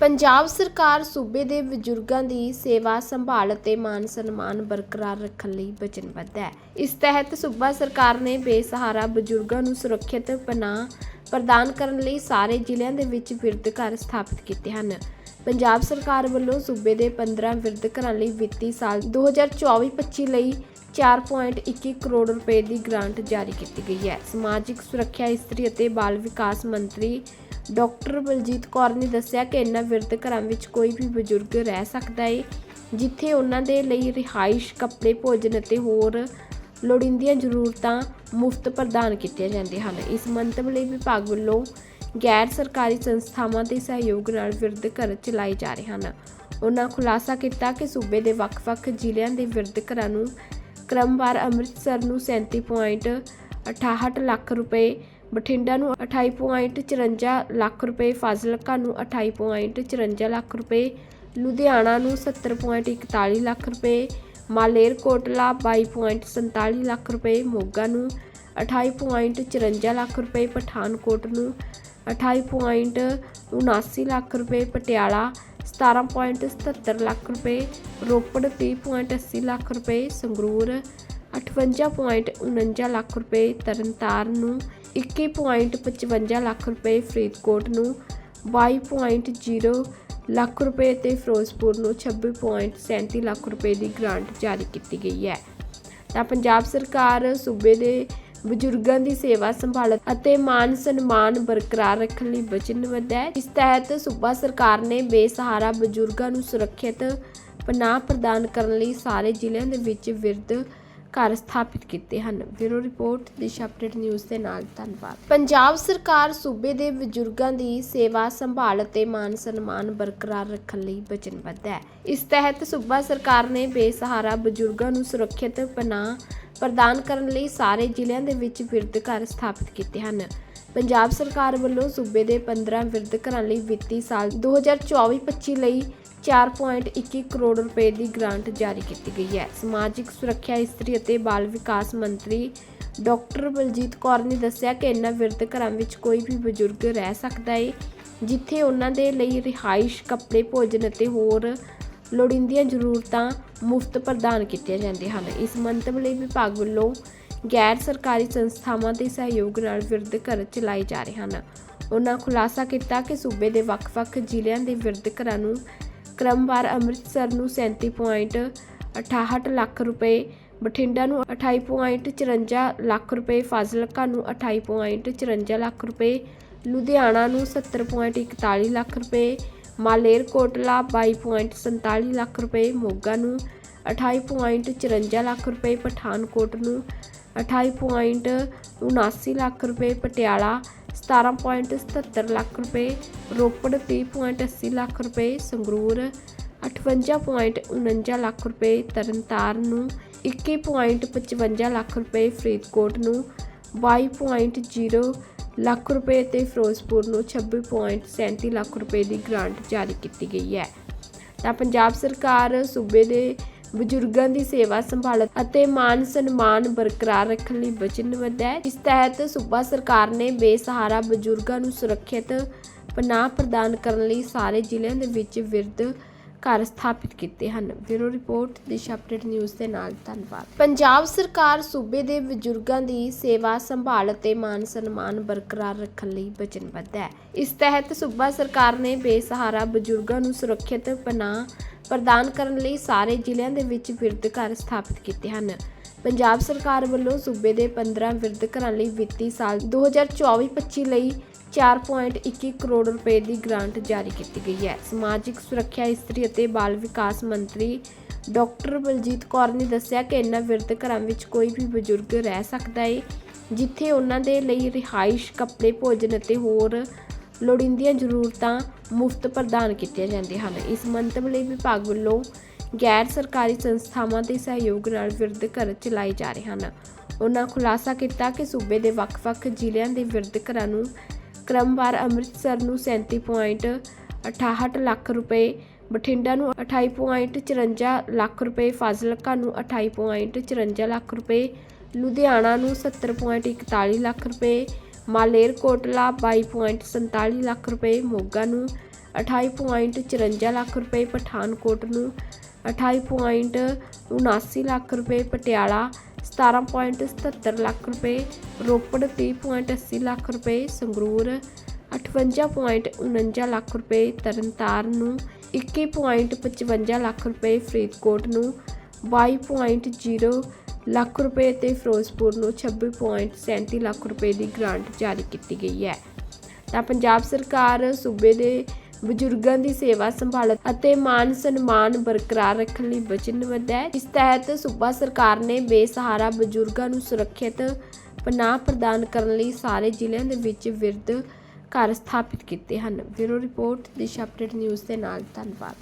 ਪੰਜਾਬ ਸਰਕਾਰ ਸੂਬੇ ਦੇ ਬਜ਼ੁਰਗਾਂ ਦੀ ਸੇਵਾ ਸੰਭਾਲ ਅਤੇ ਮਾਨ ਸਨਮਾਨ ਬਰਕਰਾਰ ਰੱਖਣ ਲਈ ਵਚਨਬੱਧ ਹੈ। ਇਸ ਤਹਿਤ ਸੂਬਾ ਸਰਕਾਰ ਨੇ ਬੇਸਹਾਰਾ ਬਜ਼ੁਰਗਾਂ ਨੂੰ ਸੁਰੱਖਿਅਤ ਪਨਾਹ ਪ੍ਰਦਾਨ ਕਰਨ ਲਈ ਸਾਰੇ ਜ਼ਿਲ੍ਹਿਆਂ ਦੇ ਵਿੱਚ ਬਿਰਧ ਘਰ ਸਥਾਪਿਤ ਕੀਤੇ ਹਨ। ਪੰਜਾਬ ਸਰਕਾਰ ਵੱਲੋਂ ਸੂਬੇ ਦੇ 15 ਬਿਰਧ ਘਰਾਂ ਲਈ ਵਿੱਤੀ ਸਾਲ 2024-25 ਲਈ 4.21 ਕਰੋੜ ਰੁਪਏ ਦੀ ਗ੍ਰਾਂਟ ਜਾਰੀ ਕੀਤੀ ਗਈ ਹੈ। ਸਮਾਜਿਕ ਸੁਰੱਖਿਆ ਇਸਤਰੀ ਅਤੇ ਬਾਲ ਵਿਕਾਸ ਮੰਤਰੀ ਡਾਕਟਰ ਬਲਜੀਤ ਕੌਰ ਨੇ ਦੱਸਿਆ ਕਿ ਇਨ੍ਹਾਂ ਬਿਰਧ ਘਰਾਂ ਵਿੱਚ ਕੋਈ ਵੀ ਬਜ਼ੁਰਗ ਰਹਿ ਸਕਦਾ ਹੈ ਜਿੱਥੇ ਉਹਨਾਂ ਦੇ ਲਈ ਰਿਹਾਇਸ਼, ਕੱਪੜੇ, ਭੋਜਨ ਅਤੇ ਹੋਰ ਲੋੜੀਂਦੀਆਂ ਜ਼ਰੂਰਤਾਂ ਮੁਫਤ ਪ੍ਰਦਾਨ ਕੀਤੀਆਂ ਜਾਂਦੀਆਂ ਹਨ। ਇਸ ਮੰਤਵ ਲਈ ਵਿਭਾਗ ਵੱਲੋਂ ਗੈਰ ਸਰਕਾਰੀ ਸੰਸਥਾਵਾਂ ਦੇ ਸਹਿਯੋਗ ਨਾਲ ਬਿਰਧ ਘਰ ਚਲਾਏ ਜਾ ਰਹੇ ਹਨ। ਉਹਨਾਂ ਖੁਲਾਸਾ ਕੀਤਾ ਕਿ ਸੂਬੇ ਦੇ ਵੱਖ-ਵੱਖ ਜ਼ਿਲ੍ਹਿਆਂ ਦੇ ਬਿਰਧ ਘਰਾਂ ਨੂੰ ਕ੍ਰਮਵਾਰ ਅੰਮ੍ਰਿਤਸਰ ਨੂੰ 37.68 ਲੱਖ ਰੁਪਏ ਬਠਿੰਡਾ ਨੂੰ 28.54 ਲੱਖ ਰੁਪਏ, ਫਾਜ਼ਿਲਕਾ ਨੂੰ 28.54 ਲੱਖ ਰੁਪਏ, ਲੁਧਿਆਣਾ ਨੂੰ 70.41 ਲੱਖ ਰੁਪਏ, ਮਾਲੇਰਕੋਟਲਾ 22.47 ਲੱਖ ਰੁਪਏ, ਮੋਗਾ ਨੂੰ 28.54 ਲੱਖ ਰੁਪਏ, ਪਠਾਨਕੋਟ ਨੂੰ 28.79 ਲੱਖ ਰੁਪਏ, ਪਟਿਆਲਾ 17.77 ਲੱਖ ਰੁਪਏ, ਰੋਪੜ 30.80 ਲੱਖ ਰੁਪਏ, ਸੰਗਰੂਰ 58.49 ਲੱਖ ਰੁਪਏ, ਤਰਨਤਾਰਨ ਨੂੰ 21.55 ਲੱਖ ਰੁਪਏ ਫਰੀਦਕੋਟ ਨੂੰ 22.0 ਲੱਖ ਰੁਪਏ ਤੇ ਫਿਰੋਜ਼ਪੁਰ ਨੂੰ 26.37 ਲੱਖ ਰੁਪਏ ਦੀ ਗ੍ਰਾਂਟ ਜਾਰੀ ਕੀਤੀ ਗਈ ਹੈ। ਤਾਂ ਪੰਜਾਬ ਸਰਕਾਰ ਸੂਬੇ ਦੇ ਬਜ਼ੁਰਗਾਂ ਦੀ ਸੇਵਾ ਸੰਭਾਲ ਅਤੇ ਮਾਨ ਸਨਮਾਨ ਬਰਕਰਾਰ ਰੱਖਣ ਲਈ ਵਚਨਬੱਧ ਹੈ। ਇਸ ਤਹਿਤ ਸੂਬਾ ਸਰਕਾਰ ਨੇ ਬੇਸਹਾਰਾ ਬਜ਼ੁਰਗਾਂ ਨੂੰ ਸੁਰੱਖਿਅਤ ਪਨਾਹ ਪ੍ਰਦਾਨ ਕਰਨ ਲਈ ਸਾਰੇ ਜ਼ਿਲ੍ਹਿਆਂ ਦੇ ਵਿੱਚ ਬਿਰਧ ਘਰ ਸਥਾਪਿਤ ਕੀਤੇ ਹਨ। Bureau report, Disha update news ਦੇ ਨਾਲ ਧੰਨਵਾਦ। ਪੰਜਾਬ ਸਰਕਾਰ ਸੂਬੇ ਦੇ ਬਜ਼ੁਰਗਾਂ ਦੀ ਸੇਵਾ ਸੰਭਾਲ ਅਤੇ ਮਾਨ ਸਨਮਾਨ ਬਰਕਰਾਰ ਰੱਖਣ ਲਈ ਵਚਨਬੱਧ ਹੈ। ਇਸ ਤਹਿਤ ਸੂਬਾ ਸਰਕਾਰ ਨੇ ਬੇਸਹਾਰਾ ਬਜ਼ੁਰਗਾਂ ਨੂੰ ਸੁਰੱਖਿਅਤ ਪਨਾਹ ਪ੍ਰਦਾਨ ਕਰਨ ਲਈ ਸਾਰੇ ਜ਼ਿਲ੍ਹਿਆਂ ਦੇ ਵਿੱਚ ਬਿਰਧ ਘਰ ਸਥਾਪਿਤ ਕੀਤੇ ਹਨ। ਪੰਜਾਬ ਸਰਕਾਰ ਵੱਲੋਂ ਸੂਬੇ ਦੇ 15 ਬਿਰਧ ਘਰਾਂ ਲਈ ਵਿੱਤੀ ਸਾਲ 2024-25 ਲਈ 4.21 ਕਰੋੜ ਰੁਪਏ ਦੀ ਗ੍ਰਾਂਟ ਜਾਰੀ ਕੀਤੀ ਗਈ ਹੈ। ਸਮਾਜਿਕ ਸੁਰੱਖਿਆ ਇਸਤਰੀ ਅਤੇ ਬਾਲ ਵਿਕਾਸ ਮੰਤਰੀ ਡਾਕਟਰ ਬਲਜੀਤ ਕੌਰ ਨੇ ਦੱਸਿਆ ਕਿ ਇਨ੍ਹਾਂ ਬਿਰਧ ਘਰਾਂ ਵਿੱਚ ਕੋਈ ਵੀ ਬਜ਼ੁਰਗ ਰਹਿ ਸਕਦਾ ਹੈ ਜਿੱਥੇ ਉਹਨਾਂ ਦੇ ਲਈ ਰਿਹਾਇਸ਼, ਕੱਪੜੇ, ਭੋਜਨ ਅਤੇ ਹੋਰ ਲੋੜੀਂਦੀਆਂ ਜ਼ਰੂਰਤਾਂ ਮੁਫਤ ਪ੍ਰਦਾਨ ਕੀਤੀਆਂ ਜਾਂਦੀਆਂ ਹਨ। ਇਸ ਮੰਤਵ ਲਈ ਵਿਭਾਗ ਵੱਲੋਂ ਗੈਰ ਸਰਕਾਰੀ ਸੰਸਥਾਵਾਂ ਦੇ ਸਹਿਯੋਗ ਨਾਲ ਬਿਰਧ ਘਰ ਚਲਾਏ ਜਾ ਰਹੇ ਹਨ। ਉਹਨਾਂ ਖੁਲਾਸਾ ਕੀਤਾ ਕਿ ਸੂਬੇ ਦੇ ਵੱਖ-ਵੱਖ ਜ਼ਿਲ੍ਹਿਆਂ ਦੇ ਬਿਰਧ ਘਰਾਂ ਨੂੰ ਕ੍ਰਮਵਾਰ ਅੰਮ੍ਰਿਤਸਰ ਨੂੰ 37.68 ਲੱਖ ਰੁਪਏ, ਬਠਿੰਡਾ ਨੂੰ 28.54 ਲੱਖ ਰੁਪਏ, ਫਾਜ਼ਿਲਕਾ ਨੂੰ 28.54 ਲੱਖ ਰੁਪਏ, ਲੁਧਿਆਣਾ ਨੂੰ 70.41 ਲੱਖ ਰੁਪਏ, ਮਾਲੇਰਕੋਟਲਾ 22.47 ਲੱਖ ਰੁਪਏ, ਮੋਗਾ ਨੂੰ 28.54 ਲੱਖ ਰੁਪਏ ਪਠਾਨਕੋਟ ਨੂੰ 28.79 ਲੱਖ ਰੁਪਏ ਪਟਿਆਲਾ 17.77 ਲੱਖ ਰੁਪਏ ਰੋਪੜ 30.80 ਲੱਖ ਰੁਪਏ ਸੰਗਰੂਰ 58.49 ਲੱਖ ਰੁਪਏ ਤਰਨਤਾਰਨ ਨੂੰ 21.55 ਲੱਖ ਰੁਪਏ ਫਰੀਦਕੋਟ ਨੂੰ 22.0 ਲੱਖ ਰੁਪਏ ਤੇ ਫਿਰੋਜ਼ਪੁਰ ਨੂੰ 26.37 ਲੱਖ ਰੁਪਏ ਦੀ ਗ੍ਰਾਂਟ ਜਾਰੀ ਕੀਤੀ ਗਈ ਹੈ। ਤਾਂ ਪੰਜਾਬ ਸਰਕਾਰ ਸੂਬੇ ਦੇ ਬਜ਼ੁਰਗਾਂ ਦੀ ਸੇਵਾ ਸੰਭਾਲ ਅਤੇ ਮਾਨ ਸਨਮਾਨ ਬਰਕਰਾਰ ਰੱਖਣ ਲਈ ਵਚਨਬੱਧ ਹੈ। ਇਸ ਤਹਿਤ ਸੂਬਾ ਸਰਕਾਰ ਨੇ ਬੇਸਹਾਰਾ ਬਜ਼ੁਰਗਾਂ ਨੂੰ ਸੁਰੱਖਿਅਤ ਪਨਾਹ ਪ੍ਰਦਾਨ ਕਰਨ ਲਈ ਸਾਰੇ ਜ਼ਿਲ੍ਹਿਆਂ ਦੇ ਵਿੱਚ ਬਿਰਧ ਘਰ ਸਥਾਪਿਤ ਕੀਤੇ ਹਨ। Bureau report, Disha update news ਦੇ ਨਾਲ। ਧੰਨਵਾਦ। ਪੰਜਾਬ ਸਰਕਾਰ ਸੂਬੇ ਦੇ ਬਜ਼ੁਰਗਾਂ ਦੀ ਸੇਵਾ ਸੰਭਾਲ ਅਤੇ ਮਾਨ ਸਨਮਾਨ ਬਰਕਰਾਰ ਰੱਖਣ ਲਈ ਵਚਨਬੱਧ ਹੈ। ਇਸ ਤਹਿਤ ਸੂਬਾ ਸਰਕਾਰ ਨੇ ਬੇਸਹਾਰਾ ਬਜ਼ੁਰਗਾਂ ਨੂੰ ਸੁਰੱਖਿਅਤ ਪਨਾਹ ਪ੍ਰਦਾਨ ਕਰਨ ਲਈ ਸਾਰੇ ਜ਼ਿਲ੍ਹਿਆਂ ਦੇ ਵਿੱਚ ਬਿਰਧ ਘਰ ਸਥਾਪਿਤ ਕੀਤੇ ਹਨ। ਪੰਜਾਬ ਸਰਕਾਰ ਵੱਲੋਂ ਸੂਬੇ ਦੇ 15 ਬਿਰਧ ਘਰਾਂ ਲਈ ਵਿੱਤੀ ਸਾਲ 2024-25 ਲਈ 4.21 ਕਰੋੜ ਰੁਪਏ ਦੀ ਗ੍ਰਾਂਟ ਜਾਰੀ ਕੀਤੀ ਗਈ ਹੈ। ਸਮਾਜਿਕ ਸੁਰੱਖਿਆ ਇਸਤਰੀ ਅਤੇ ਬਾਲ ਵਿਕਾਸ ਮੰਤਰੀ ਡਾਕਟਰ ਬਲਜੀਤ ਕੌਰ ਨੇ ਦੱਸਿਆ ਕਿ ਇਨ੍ਹਾਂ ਬਿਰਧ ਘਰਾਂ ਵਿੱਚ ਕੋਈ ਵੀ ਬਜ਼ੁਰਗ ਰਹਿ ਸਕਦਾ ਹੈ ਜਿੱਥੇ ਉਹਨਾਂ ਦੇ ਲਈ ਰਿਹਾਇਸ਼, ਕੱਪੜੇ, ਭੋਜਨ ਅਤੇ ਹੋਰ ਲੋੜੀਂਦੀਆਂ ਜ਼ਰੂਰਤਾਂ ਮੁਫਤ ਪ੍ਰਦਾਨ ਕੀਤੀਆਂ ਜਾਂਦੀਆਂ ਹਨ। ਇਸ ਮੰਤਵ ਲਈ ਵਿਭਾਗ ਵੱਲੋਂ ਗੈਰ ਸਰਕਾਰੀ ਸੰਸਥਾਵਾਂ ਦੇ ਸਹਿਯੋਗ ਨਾਲ ਬਿਰਧ ਘਰ ਚਲਾਏ ਜਾ ਰਹੇ ਹਨ। ਉਹਨਾਂ ਖੁਲਾਸਾ ਕੀਤਾ ਕਿ ਸੂਬੇ ਦੇ ਵੱਖ-ਵੱਖ ਜ਼ਿਲ੍ਹਿਆਂ ਦੇ ਬਿਰਧ ਘਰਾਂ ਨੂੰ ਕ੍ਰਮਵਾਰ ਅੰਮ੍ਰਿਤਸਰ ਨੂੰ 37.68 ਲੱਖ ਰੁਪਏ, ਬਠਿੰਡਾ ਨੂੰ 28.54 ਲੱਖ ਰੁਪਏ, ਫਾਜ਼ਿਲਕਾ ਨੂੰ 28.54 ਲੱਖ ਰੁਪਏ, ਲੁਧਿਆਣਾ ਨੂੰ 70.41 ਲੱਖ ਰੁਪਏ ਮਾਲੇਰਕੋਟਲਾ 22.47 ਲੱਖ ਰੁਪਏ, ਮੋਗਾ ਨੂੰ 28.54 ਲੱਖ ਰੁਪਏ, ਪਠਾਨਕੋਟ ਨੂੰ 28.79 ਲੱਖ ਰੁਪਏ, ਪਟਿਆਲਾ 17.77 ਲੱਖ ਰੁਪਏ, ਰੋਪੜ 30.80 ਲੱਖ ਰੁਪਏ, ਸੰਗਰੂਰ 58.49 ਲੱਖ ਰੁਪਏ, ਤਰਨਤਾਰਨ ਨੂੰ 21.55 ਲੱਖ ਰੁਪਏ, ਫਰੀਦਕੋਟ ਨੂੰ 22.0 ਲੱਖ ਰੁਪਏ ਤੇ ਫਿਰੋਜ਼ਪੁਰ ਨੂੰ 26.37 ਲੱਖ ਰੁਪਏ ਦੀ ਗ੍ਰਾਂਟ ਜਾਰੀ ਕੀਤੀ ਗਈ ਹੈ। ਤਾਂ ਪੰਜਾਬ ਸਰਕਾਰ ਸੂਬੇ ਦੇ ਬਜ਼ੁਰਗਾਂ ਦੀ ਸੇਵਾ ਸੰਭਾਲ ਅਤੇ ਮਾਨ ਸਨਮਾਨ ਬਰਕਰਾਰ ਰੱਖਣ ਲਈ ਵਚਨਬੱਧ ਹੈ। ਇਸ ਤਹਿਤ ਸੂਬਾ ਸਰਕਾਰ ਨੇ ਬੇਸਹਾਰਾ ਬਜ਼ੁਰਗਾਂ ਨੂੰ ਸੁਰੱਖਿਅਤ ਪਨਾਹ ਪ੍ਰਦਾਨ ਕਰਨ ਲਈ ਸਾਰੇ ਜ਼ਿਲ੍ਹਿਆਂ ਦੇ ਵਿੱਚ ਵਿਰਧ ਘਰ ਸਥਾਪਿਤ ਕੀਤੇ ਹਨ। Bureau report, Disha update news ਦੇ ਨਾਲ। ਧੰਨਵਾਦ।